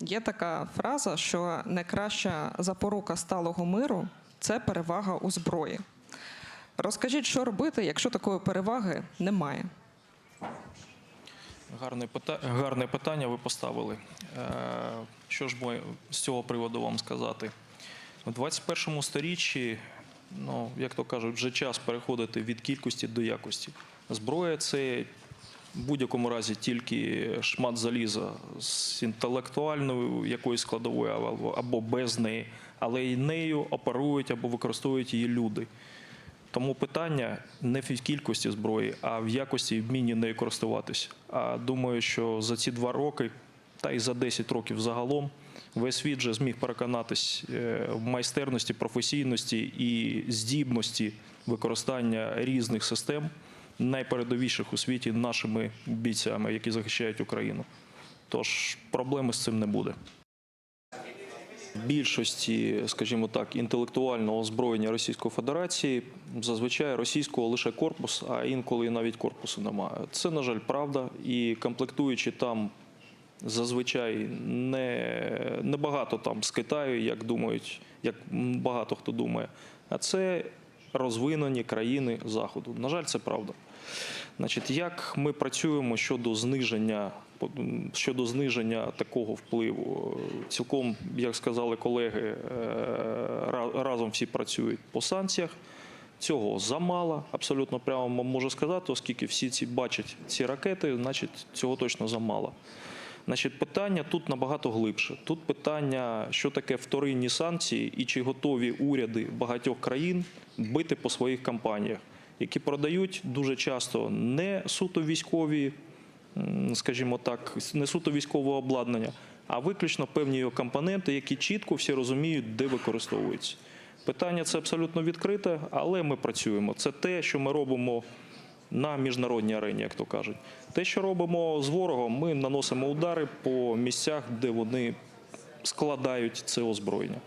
Є така фраза, що найкраща запорука сталого миру це перевага у зброї. Розкажіть, що робити, якщо такої переваги немає? Гарне, пита... Гарне питання ви поставили. Е, Що ж ми з цього приводу вам сказати? У 21 сторіччі, ну, як то кажуть, вже час переходити від кількості до якості. Зброя це в будь-якому разі тільки шмат заліза з інтелектуальною якоюсь складовою або, або без неї, але й нею оперують або використовують її люди. Тому питання не в кількості зброї, а в якості і вмінні нею користуватися. А думаю, що за ці два роки, та й за 10 років загалом, весь світ вже зміг переконатись е, в майстерності, професійності і здібності використання різних систем, найпередовіших у світі нашими бійцями, які захищають Україну. Тож проблеми з цим не буде більшості, скажімо так, інтелектуального озброєння Російської Федерації зазвичай російського лише корпус, а інколи навіть корпусу немає. Це, на жаль, правда. І комплектуючи там зазвичай не, не багато там з Китаю, як думають, як багато хто думає. А це розвинені країни Заходу. На жаль, це правда. Значить, як ми працюємо щодо зниження щодо зниження такого впливу? Цілком, як сказали колеги, е, разом всі працюють по санкціях. Цього замало, абсолютно прямо можу сказати, оскільки всі ці бачать ці ракети, значить цього точно замало. Значить, питання тут набагато глибше. Тут питання, що таке вторинні санкції, і чи готові уряди багатьох країн бити по своїх компаніях, які продають дуже часто не суто військові, скажімо так, не суто військове обладнання, а виключно певні його компоненти, які чітко всі розуміють, де використовуються. Питання це абсолютно відкрите, але ми працюємо. Це те, що ми робимо на міжнародній арені, як то кажуть. Те, що робимо з ворогом, ми наносимо удари по місцях, де вони складають це озброєння.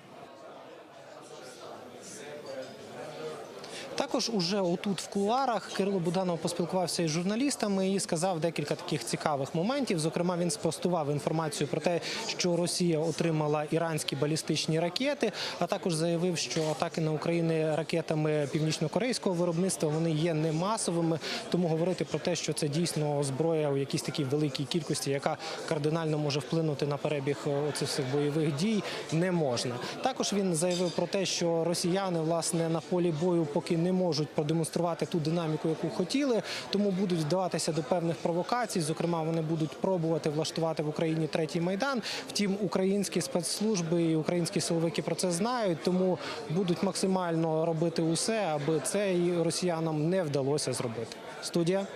Також уже отут в кулуарах Кирило Буданов поспілкувався із журналістами і сказав декілька таких цікавих моментів. Зокрема, він спростував інформацію про те, що Росія отримала іранські балістичні ракети, а також заявив, що атаки на Україну ракетами північно-корейського виробництва вони є не масовими. Тому говорити про те, що це дійсно зброя у якійсь такій великій кількості, яка кардинально може вплинути на перебіг оцих всіх бойових дій, не можна. Також він заявив про те, що росіяни власне на полі бою поки не можуть продемонструвати ту динаміку, яку хотіли, тому будуть вдаватися до певних провокацій. Зокрема, вони будуть пробувати влаштувати в Україні третій майдан. Втім, українські спецслужби і українські силовики про це знають, тому будуть максимально робити усе, аби це і росіянам не вдалося зробити. Студія.